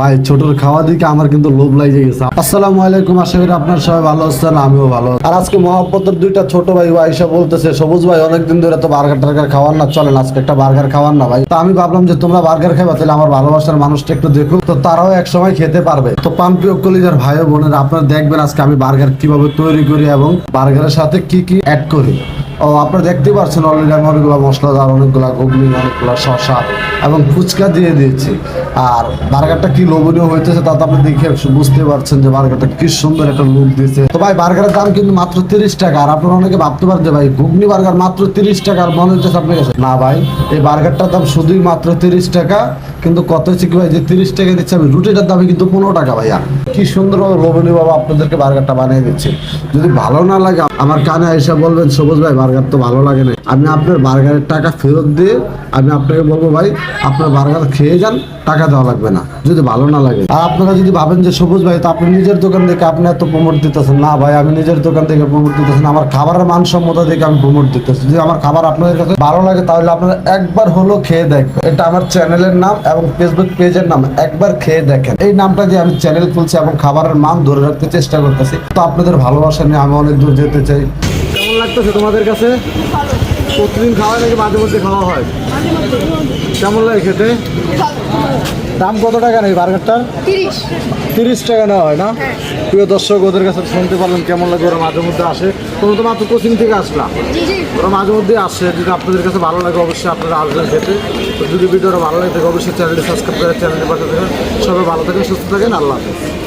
ভাই, ছোটর খাওয়া দিকে আমার কিন্তু লোভ লাগে গেছে। আসসালামু আলাইকুম, আশা করি আপনার সবাই ভালো আছেন, আমিও ভালো আর আজকে মহাব্বতের দুইটা ছোট ভাই আইসা বলতেছে, সবুজ ভাই, অনেকদিন ধরে তো বার্গার টার্গার খাওয়ার না, চলেন আজকে একটা বার্গার খাওয়ার না ভাই। তো আমি ভাবলাম যে, তোমরা বার্গার খাবা তাহলে আমার ভালোবাসার মানুষটা একটু দেখুক। তো তারাও এক সময় খেতে পারবে। তো পানপ্রিয় কলিজার ভাই বোনের, আপনারা দেখবেন আজকে আমি বার্গার কীভাবে তৈরি করি এবং বার্গারের সাথে কি কি অ্যাড করি। আপনারা দেখতে পাচ্ছেন অলরেডি আমি অনেকগুলো মশলাদার অনেকগুলো ঘুগনি, অনেকগুলো শসা এবং ফুচকা দিয়ে দিয়েছি। আর বার্গারটা কি লোভনীয় হইতেছে তা তো আপনি দেখে বুঝতে পারছেন যে বার্গারটা কি সুন্দর একটা লুক দিয়েছে। তো ভাই, বার্গারের দাম কিন্তু মাত্র তিরিশ টাকা। আর আপনারা অনেকে ভাবতে পারেন যে ভাই, ঘুগনি বার্গার মাত্র তিরিশ টাকা আর মনে হচ্ছে আপনার কাছে। না ভাই, এই বার্গারটার দাম শুধুই মাত্র তিরিশ টাকা। কিন্তু কত হচ্ছে কি ভাই, যে তিরিশ টাকা দিচ্ছে আমি রুটিটার দামে কিন্তু পনেরো টাকা ভাইয়া। কি সুন্দর লোভনীয় বাবা আপনাদেরকে বার্গারটা বানিয়ে দিচ্ছে। যদি ভালো না লাগে, আমার কানে এসে বলবেন, সবুজ ভাই, বার্গার তো ভালো লাগে না। আমি আপনার বার্গারের টাকা ফেরত দিয়ে আমি আপনাকে বলব, ভাই, আপনার বার্গার খেয়ে যান, টাকা দেওয়া লাগবে না। যদি ভালো না লাগে। আর আপনারা যদি ভাবেন যে, সবুজ ভাই, তো আপনি নিজের দোকান থেকে আপনি এত প্রমোট দিতেছেন। না ভাই, আমি নিজের দোকান থেকে প্রমোট দিতেছেন আমার খাবারের মানসম্মতা থেকে আমি প্রমোট দিতেছি। যদি আমার খাবার আপনাদের কাছে ভালো লাগে, তাহলে আপনারা একবার হলো খেয়ে দেখবেন। এটা আমার চ্যানেলের নাম এবং ফেসবুক পেজের নাম একবার খেয়ে দেখেন। এই নামটা দিয়ে আমি চ্যানেল খুলছি এবং খাবারের মান ধরে রাখতে চেষ্টা করতেছি, তো আপনাদের ভালোবাসা নিয়ে আমি অনেক দূর যেতে চাই। কেমন লাগতেছে তোমাদের কাছে? প্রতিদিন খাওয়া নাকি মাঝে মধ্যে খাওয়া হয়? কেমন লাগে খেতে? দাম কত টাকা নেই বার্গারটার? তিরিশ। টাকা নেওয়া হয় না? প্রিয় দর্শক ওদের কাছে শুনতে পারলাম কেমন লাগে ওরা মাঝে মধ্যে আসে। তোমরা তো মাত্র কোচিং থেকে আসলাম ওরা মাঝে মধ্যে আসে। যদি আপনাদের কাছে ভালো লাগে অবশ্যই আপনারা আসবেন খেতে। যদি ভিডিওটা ভালো লাগে অবশ্যই চ্যানেলটি সাবস্ক্রাইব করে চ্যানেলের পাশে থাকেন সবাই ভালো থাকেন সুস্থ থাকেন আল্লাহ হাফেজ।